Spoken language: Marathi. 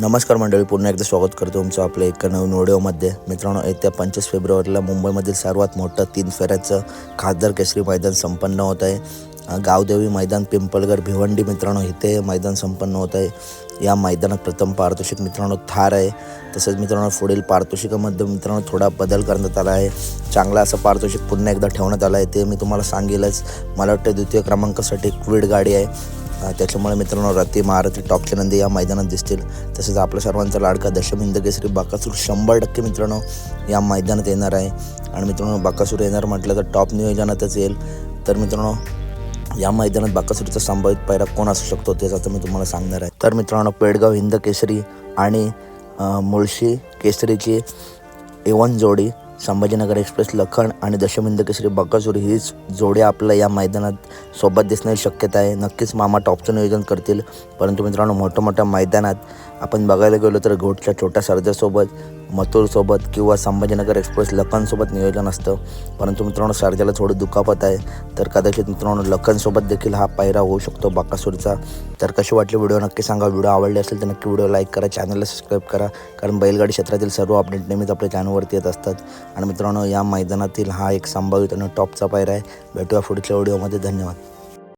नमस्कार मंडळी पुन्हा एकदा स्वागत करतो तुमचं आपल्या एका नवीन व्हिडिओमध्ये. मित्रांनो येत्या पंचवीस फेब्रुवारीला मुंबईमधील सर्वात मोठं तीन फेऱ्याचं खासदार केसरी मैदान संपन्न होत आहे. गावदेवी मैदान पिंपळगड भिवंडी मित्रांनो इथे मैदान संपन्न होत आहे. या मैदानात प्रथम पारितोषिक मित्रांनो थार आहे. तसंच मित्रांनो पुढील पारितोषिकामध्ये मित्रांनो थोडा बदल करण्यात आला आहे. चांगला असं पारितोषिक पुन्हा एकदा ठेवण्यात आलं आहे. ते मी तुम्हाला सांगेलच. मला वाटतं द्वितीय क्रमांकासाठी क्विड गाडी आहे. त्याच्यामुळे मित्रांनो रती महारथी टॉपचे नंदी या मैदानात दिसतील. तसेच आपल्या सर्वांचा लाडका दशमिंद केसरी बाकासूर शंभर टक्के मित्रांनो या मैदानात येणार आहे. आणि मित्रांनो बाकासूर येणार म्हटलं तर टॉप नियोजनातच येईल. तर मित्रांनो या मैदानात बाकासुरीचा संभावित पैरा कोण असू शकतो त्याचा आता मी तुम्हाला सांगणार आहे. तर मित्रांनो पेडगाव हिंद केसरी आणि मुळशी केसरीची एवन जोडी संभाजीनगर एक्सप्रेस लखन आणि दशमिंद केसरी बकासूर हीच जोड्या आपल्या या मैदानात सोबत दिसण्याची शक्यता आहे. नक्कीच मामा टॉपचं नियोजन करतील. परंतु मित्रांनो मोठ्या मोठ्या मैदानात आपण बघायला गेलो तर घोटच्या छोट्या सर्जासोबत मथुरसोबत किंवा संभाजीनगर एक्सप्रेस लखनसोबत नियोजन असतं. परंतु मित्रांनो सर्जाला थोडी दुखापत आहे. तर कदाचित मित्रांनो लखनसोबत देखील हा पायरा होऊ शकतो बाकासूरचा. तर कशी वाटली व्हिडिओ नक्की सांगा. व्हिडिओ आवडले असेल तर नक्की व्हिडिओ लाईक करा चॅनलला सबस्क्राईब करा. कारण बैलगाडी क्षेत्रातील सर्व अपडेट नेहमीच आपल्या चॅनलवरती येत असतात. आणि मित्रांनो या मैदानातील हा एक संभावित आणि टॉपचा पायरा आहे. भेटूया पुढच्या व्हिडिओमध्ये. धन्यवाद.